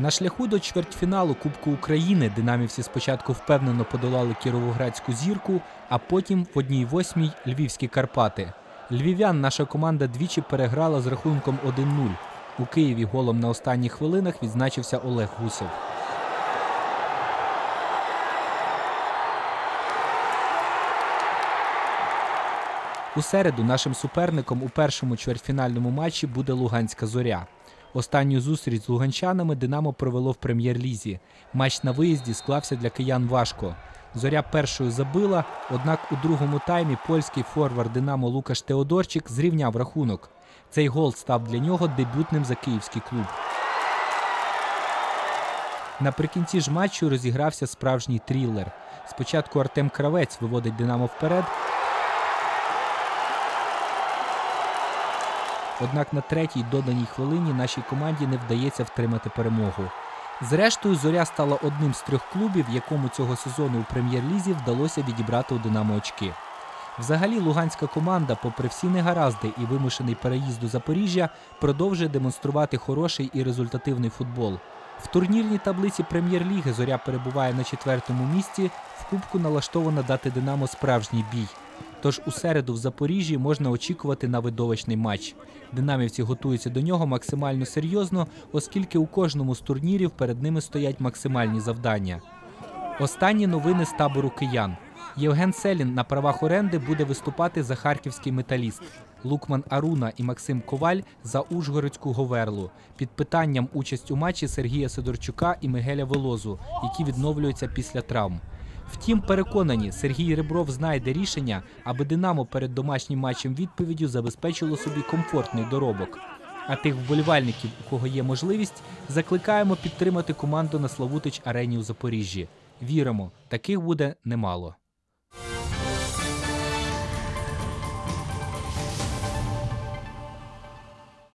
На шляху до чвертьфіналу Кубку України динамівці спочатку впевнено подолали кіровоградську зірку, а потім в одній восьмій львівські Карпати. Львів'ян наша команда двічі переграла з рахунком 1-0. У Києві голом на останніх хвилинах відзначився Олег Гусев. У середу нашим суперником у першому чвертьфінальному матчі буде Луганська зоря. Останню зустріч з луганчанами Динамо провело в прем'єр-лізі. Матч на виїзді склався для киян важко. Зоря першою забила, однак у другому таймі польський форвард Динамо Лукаш Теодорчик зрівняв рахунок. Цей гол став для нього дебютним за київський клуб. Наприкінці ж матчу розігрався справжній трілер. Спочатку Артем Кравець виводить Динамо вперед, Однак на третій доданій хвилині нашій команді не вдається втримати перемогу. Зрештою, зоря стала одним з трьох клубів, якому цього сезону у прем'єр-лізі вдалося відібрати у Динамо очки. Взагалі, луганська команда, попри всі негаразди і вимушений переїзд до Запоріжжя, продовжує демонструвати хороший і результативний футбол. В турнірній таблиці прем'єр-ліги зоря перебуває на четвертому місці. В кубку налаштовано дати Динамо справжній бій. Тож у середу в Запоріжжі можна очікувати на видовищний матч. Динамівці готуються до нього максимально серйозно, оскільки у кожному з турнірів перед ними стоять максимальні завдання. Останні новини з табору киян. Євген Селін на правах оренди буде виступати за харківський металіст. Лукман Аруна і Максим Коваль за Ужгородську Говерлу. Під питанням участь у матчі Сергія Сидорчука і Мигеля Велозу, які відновлюються після травм. Втім, переконані, Сергій Ребров знайде рішення, аби Динамо перед домашнім матчем відповіддю забезпечило собі комфортний доробок. А тих вболівальників, у кого є можливість, закликаємо підтримати команду на Славутич арені у Запоріжжі. Віримо, таких буде немало.